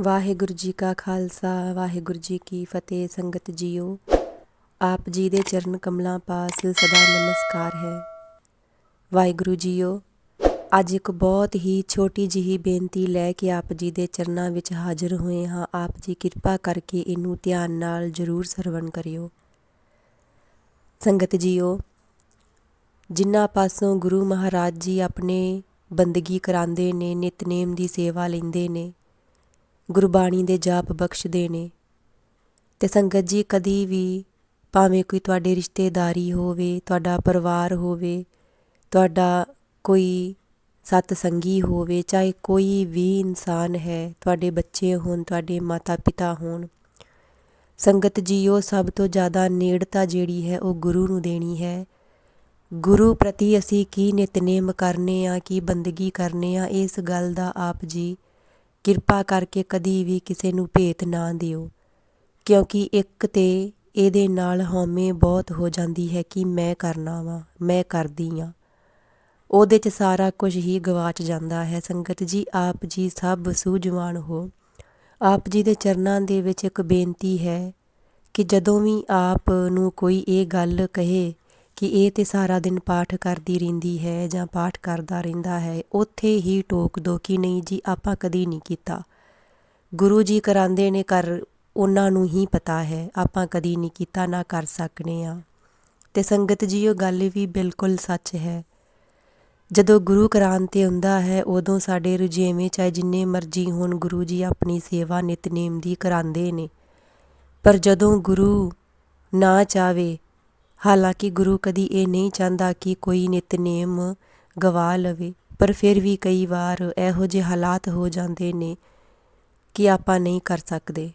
ਵਾਹਿਗੁਰੂ ਜੀ ਕਾ ਖਾਲਸਾ, ਵਾਹਿਗੁਰੂ ਜੀ ਕੀ ਫਤਿਹ। ਸੰਗਤ ਜੀਓ, ਆਪ ਜੀ ਦੇ ਚਰਨ ਕਮਲਾਂ ਪਾਸ ਸਦਾ ਨਮਸਕਾਰ ਹੈ। ਵਾਹਿਗੁਰੂ ਜੀਓ, ਅੱਜ ਇੱਕ ਬਹੁਤ ਹੀ ਛੋਟੀ ਜਿਹੀ ਬੇਨਤੀ ਲੈ ਕੇ ਆਪ ਜੀ ਦੇ ਚਰਨਾਂ ਵਿੱਚ ਹਾਜ਼ਰ ਹੋਏ ਹਾਂ। ਆਪ ਜੀ ਕਿਰਪਾ ਕਰਕੇ ਇਹਨੂੰ ਧਿਆਨ ਨਾਲ ਜ਼ਰੂਰ ਸਰਵਣ ਕਰਿਓ। ਸੰਗਤ ਜੀਓ, ਜਿਨ੍ਹਾਂ ਪਾਸੋਂ ਗੁਰੂ ਮਹਾਰਾਜ ਜੀ ਆਪਣੇ ਬੰਦਗੀ ਕਰਾਉਂਦੇ ਨੇ, ਨਿਤਨੇਮ ਦੀ ਸੇਵਾ ਲੈਂਦੇ ਨੇ ਗੁਰਬਾਣੀ ਦੇ ਜਾਪ ਬਖਸ਼ਦੇ ਨੇ ਤੇ ਸੰਗਤ ਜੀ, ਕਦੀ ਵੀ ਭਾਵੇਂ ਕੋਈ ਤੁਹਾਡੇ ਰਿਸ਼ਤੇਦਾਰੀ ਹੋਵੇ, ਤੁਹਾਡਾ ਪਰਿਵਾਰ ਹੋਵੇ, ਤੁਹਾਡਾ ਕੋਈ ਸਤ ਸੰਗੀ ਹੋਵੇ, ਚਾਹੇ ਕੋਈ ਵੀ ਇਨਸਾਨ ਹੈ, ਤੁਹਾਡੇ ਬੱਚੇ ਹੋਣ, ਤੁਹਾਡੇ ਮਾਤਾ ਪਿਤਾ ਹੋਣ, ਸੰਗਤ ਜੀਓ, ਸਭ ਤੋਂ ਜ਼ਿਆਦਾ ਨੇੜਤਾ ਜਿਹੜੀ ਹੈ, ਉਹ ਗੁਰੂ ਨੂੰ ਦੇਣੀ ਹੈ। ਗੁਰੂ ਪ੍ਰਤੀ ਅਸੀਂ ਕੀ ਨਿਤਨੇਮ ਕਰਨੇ ਆ, ਕੀ ਬੰਦਗੀ ਕਰਨੇ ਆ, ਇਸ ਗੱਲ ਦਾ ਆਪ ਜੀ ਕਿਰਪਾ ਕਰਕੇ ਕਦੀ ਵੀ ਕਿਸੇ ਨੂੰ ਭੇਤ ਨਾ ਦਿਓ, ਕਿਉਂਕਿ ਇੱਕ ਤਾਂ ਇਹਦੇ ਨਾਲ ਹਉਮੈ ਬਹੁਤ ਹੋ ਜਾਂਦੀ ਹੈ ਕਿ ਮੈਂ ਕਰਨਾ ਵਾਂ, ਮੈਂ ਕਰਦੀ ਹਾਂ ਉਹਦੇ 'ਚ ਸਾਰਾ ਕੁਝ ਹੀ ਗਵਾਚ ਜਾਂਦਾ ਹੈ। ਸੰਗਤ ਜੀ, ਆਪ ਜੀ ਸਭ ਸੂਝਵਾਨ ਹੋ। ਆਪ ਜੀ ਦੇ ਚਰਨਾਂ ਦੇ ਵਿੱਚ ਇੱਕ ਬੇਨਤੀ ਹੈ ਕਿ ਜਦੋਂ ਵੀ ਆਪ ਨੂੰ ਕੋਈ ਇਹ ਗੱਲ ਕਹੇ ਕਿ ਇਹ ਤੇ ਸਾਰਾ ਦਿਨ ਪਾਠ ਕਰਦੀ ਰਹਿੰਦੀ ਹੈ ਜਾਂ ਪਾਠ ਕਰਦਾ ਰਹਿੰਦਾ ਹੈ, ਉੱਥੇ ਹੀ ਟੋਕ ਦੋ ਕਿ ਨਹੀਂ ਜੀ, ਆਪਾਂ ਕਦੀ ਨਹੀਂ ਕੀਤਾ। ਗੁਰੂ ਜੀ ਕਰਾਉਂਦੇ ਨੇ ਕਰ ਉਹਨਾਂ ਨੂੰ ਹੀ ਪਤਾ ਹੈ, ਆਪਾਂ ਕਦੀ ਨਹੀਂ ਕੀਤਾ, ਨਾ ਕਰ ਸਕਨੇ ਆ। ਤੇ ਸੰਗਤ ਜੀ ਉਹ ਗੱਲ ਵੀ ਬਿਲਕੁਲ ਸੱਚ ਹੈ। ਜਦੋਂ ਗੁਰੂ ਕਰਾਨ ਤੇ ਹੁੰਦਾ ਹੈ, ਉਦੋਂ ਸਾਡੇ ਰੁਝੇਵੇਂ ਚਾਹੇ ਜਿੰਨੇ ਮਰਜ਼ੀ ਹੋਣ, ਗੁਰੂ ਜੀ ਆਪਣੀ ਸੇਵਾ ਨਿਤਨੇਮ ਦੀ ਕਰਾਉਂਦੇ ਨੇ। ਪਰ ਜਦੋਂ ਗੁਰੂ ਨਾ ਚਾਵੇ ਹਾਲਾਂਕਿ ਗੁਰੂ ਕਦੀ ਇਹ ਨਹੀਂ ਚਾਹੁੰਦਾ ਕਿ ਕੋਈ ਨਿਤਨੇਮ ਗਵਾ ਲਵੇ, ਪਰ ਫਿਰ ਵੀ ਕਈ ਵਾਰ ਇਹੋ ਜਿਹੇ ਹਾਲਾਤ ਹੋ ਜਾਂਦੇ ਨੇ ਕਿ ਆਪਾਂ ਨਹੀਂ ਕਰ ਸਕਦੇ।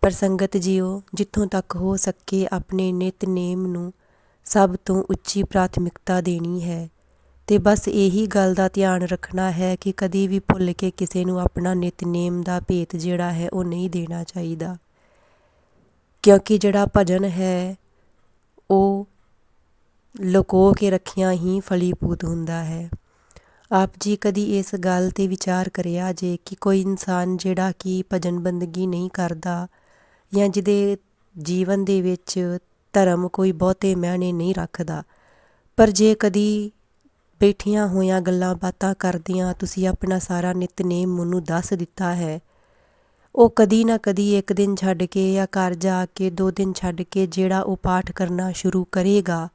ਪਰ ਸੰਗਤ ਜੀਓ, ਜਿੱਥੋਂ ਤੱਕ ਹੋ ਸਕੇ ਆਪਣੇ ਨਿਤਨੇਮ ਨੂੰ ਸਭ ਤੋਂ ਉੱਚੀ ਪ੍ਰਾਥਮਿਕਤਾ ਦੇਣੀ ਹੈ ਤੇ ਬਸ ਇਹੀ ਗੱਲ ਦਾ ਧਿਆਨ ਰੱਖਣਾ ਹੈ ਕਿ ਕਦੀ ਵੀ ਭੁੱਲ ਕੇ ਕਿਸੇ ਨੂੰ ਆਪਣਾ ਨਿਤਨੇਮ ਦਾ ਭੇਤ ਜਿਹੜਾ ਹੈ ਉਹ ਨਹੀਂ ਦੇਣਾ ਚਾਹੀਦਾ। ਕਿਉਂਕਿ ਜਿਹੜਾ ਭਜਨ ਹੈ ਉਹ ਲੁਕੋ ਕੇ ਰੱਖਿਆ ਹੀ ਫਲੀਭੂਤ ਹੁੰਦਾ ਹੈ। ਆਪ ਜੀ ਕਦੀ ਇਸ ਗੱਲ ਤੇ ਵਿਚਾਰ ਕਰਿਆ ਜੇ ਕਿ ਕੋਈ ਇਨਸਾਨ ਜਿਹੜਾ ਕਿ ਭਜਨ ਬੰਦਗੀ ਨਹੀਂ ਕਰਦਾ ਜਾਂ ਜਿਹਦੇ ਜੀਵਨ ਦੇ ਵਿੱਚ ਧਰਮ ਕੋਈ ਬਹੁਤੇ ਮਹਿਣੇ ਨਹੀਂ ਰੱਖਦਾ, ਪਰ ਜੇ ਕਦੀ ਬੈਠੀਆਂ ਹੋਈਆਂ ਗੱਲਾਂ ਬਾਤਾਂ ਕਰਦਿਆਂ, ਤੁਸੀਂ ਆਪਣਾ ਸਾਰਾ ਨਿਤਨੇਮ ਮੈਨੂੰ ਦੱਸ ਦਿੱਤਾ ਹੈ। ਉਹ ਕਦੀ ਨਾ ਕਦੀ ਇੱਕ ਦਿਨ ਛੱਡ ਕੇ ਜਾਂ ਘਰ ਜਾ ਕੇ ਦੋ ਦਿਨ ਛੱਡ ਕੇ ਜਿਹੜਾ ਉਹ ਪਾਠ ਕਰਨਾ ਸ਼ੁਰੂ ਕਰੇਗਾ,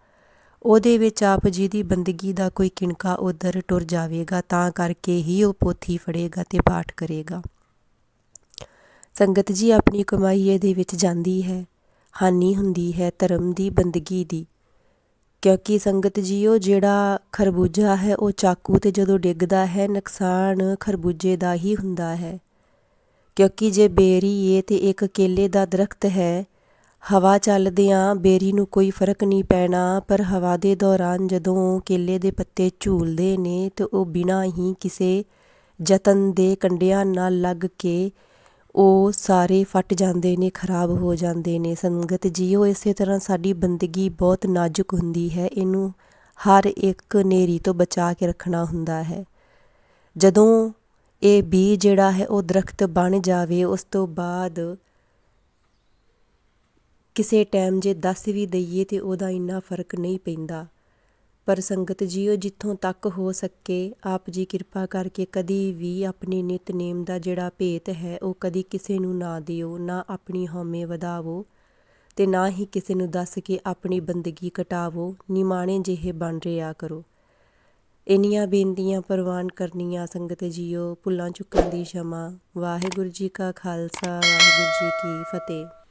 ਉਹਦੇ ਵਿੱਚ ਆਪ ਜੀ ਦੀ ਬੰਦਗੀ ਦਾ ਕੋਈ ਕਿਣਕਾ ਉਧਰ ਟੁਰ ਜਾਵੇਗਾ, ਤਾਂ ਕਰਕੇ ਹੀ ਉਹ ਪੋਥੀ ਫੜੇਗਾ ਤੇ ਪਾਠ ਕਰੇਗਾ। ਸੰਗਤ ਜੀ ਆਪਣੀ ਕਮਾਈ ਇਹਦੇ ਵਿੱਚ ਜਾਂਦੀ ਹੈ, ਹਾਨੀ ਹੁੰਦੀ ਹੈ ਧਰਮ ਦੀ ਬੰਦਗੀ ਦੀ, ਕਿਉਂਕਿ ਸੰਗਤ ਜੀ ਉਹ ਜਿਹੜਾ ਖਰਬੂਜਾ ਹੈ ਉਹ ਚਾਕੂ ਤੇ ਜਦੋਂ ਡਿੱਗਦਾ ਹੈ, ਨੁਕਸਾਨ ਖਰਬੂਜੇ ਦਾ ਹੀ ਹੁੰਦਾ ਹੈ। ਕਿਉਂਕਿ ਜੇ ਬੇਰੀ ਏ ਤੇ ਇੱਕ ਕੇਲੇ ਦਾ ਦਰਖਤ ਹੈ, ਹਵਾ ਚੱਲਦਿਆਂ ਬੇਰੀ ਨੂੰ ਕੋਈ ਫ਼ਰਕ ਨਹੀਂ ਪੈਣਾ, ਪਰ ਹਵਾ ਦੇ ਦੌਰਾਨ ਜਦੋਂ ਕੇਲੇ ਦੇ ਪੱਤੇ ਝੂਲਦੇ ਨੇ ਤੇ ਉਹ ਬਿਨਾਂ ਹੀ ਕਿਸੇ ਯਤਨ ਦੇ ਕੰਡਿਆਂ ਨਾਲ ਲੱਗ ਕੇ ਉਹ ਸਾਰੇ ਫਟ ਜਾਂਦੇ ਨੇ, ਖਰਾਬ ਹੋ ਜਾਂਦੇ ਨੇ। ਸੰਗਤ ਜੀਓ, ਇਸੇ ਤਰ੍ਹਾਂ ਸਾਡੀ ਬੰਦਗੀ ਬਹੁਤ ਨਾਜ਼ੁਕ ਹੁੰਦੀ ਹੈ। ਇਹਨੂੰ ਹਰ ਇੱਕ ਨੇਰੀ ਤੋਂ ਬਚਾ ਕੇ ਰੱਖਣਾ ਹੁੰਦਾ ਹੈ। ਜਦੋਂ ਇਹ ਬੀ ਜਿਹੜਾ ਹੈ ਉਹ ਦਰਖਤ ਬਣ ਜਾਵੇ, ਉਸ ਤੋਂ ਬਾਅਦ ਕਿਸੇ ਟਾਈਮ ਜੇ ਦੱਸ ਵੀ ਦਈਏ ਤੇ ਉਹਦਾ ਇੰਨਾ ਫ਼ਰਕ ਨਹੀਂ ਪੈਂਦਾ। ਪਰ ਸੰਗਤ ਜੀਓ, ਜਿੱਥੋਂ ਤੱਕ ਹੋ ਸਕੇ, ਆਪ ਜੀ ਕਿਰਪਾ ਕਰਕੇ ਕਦੀ ਵੀ ਆਪਣੇ ਨਿਤਨੇਮ ਦਾ ਜਿਹੜਾ ਭੇਤ ਹੈ, ਉਹ ਕਦੀ ਕਿਸੇ ਨੂੰ ਨਾ ਦਿਓ, ਨਾ ਆਪਣੀ ਹਉਮੈ ਵਧਾਵੋ ਤੇ ਨਾ ਹੀ ਕਿਸੇ ਨੂੰ ਦੱਸ ਕੇ ਆਪਣੀ ਬੰਦਗੀ ਘਟਾਵੋ। ਨਿਮਾਣੇ ਜਿਹੇ ਬਣ ਰਿਆ ਕਰੋ। ਇੰਨੀਆਂ ਬੇਨਤੀਆਂ ਪ੍ਰਵਾਨ ਕਰਨੀਆਂ ਸੰਗਤ ਜੀਓ, ਭੁੱਲਾਂ ਚੁੱਕਾਂ ਦੀ ਸ਼ਮਾ। ਵਾਹਿਗੁਰੂ ਜੀ ਕਾ ਖਾਲਸਾ, ਵਾਹਿਗੁਰੂ ਜੀ ਕੀ ਫਤਿਹ।